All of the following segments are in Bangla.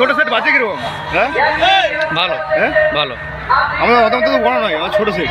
ছোট সেট বাজে কীরকম? হ্যাঁ? ভালো হ্যাঁ? ভালো। আমাদের অত বড় নয় আমার ছোট সেট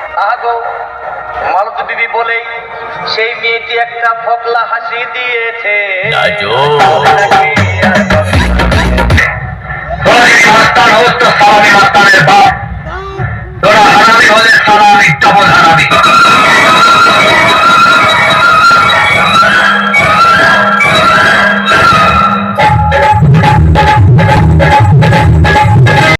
আগো মালতী বিবি বলেই সেই মেয়েটি একটা ফকলা হাসি দিয়েছে। মাস্তান তো মাস্তানের বাপ।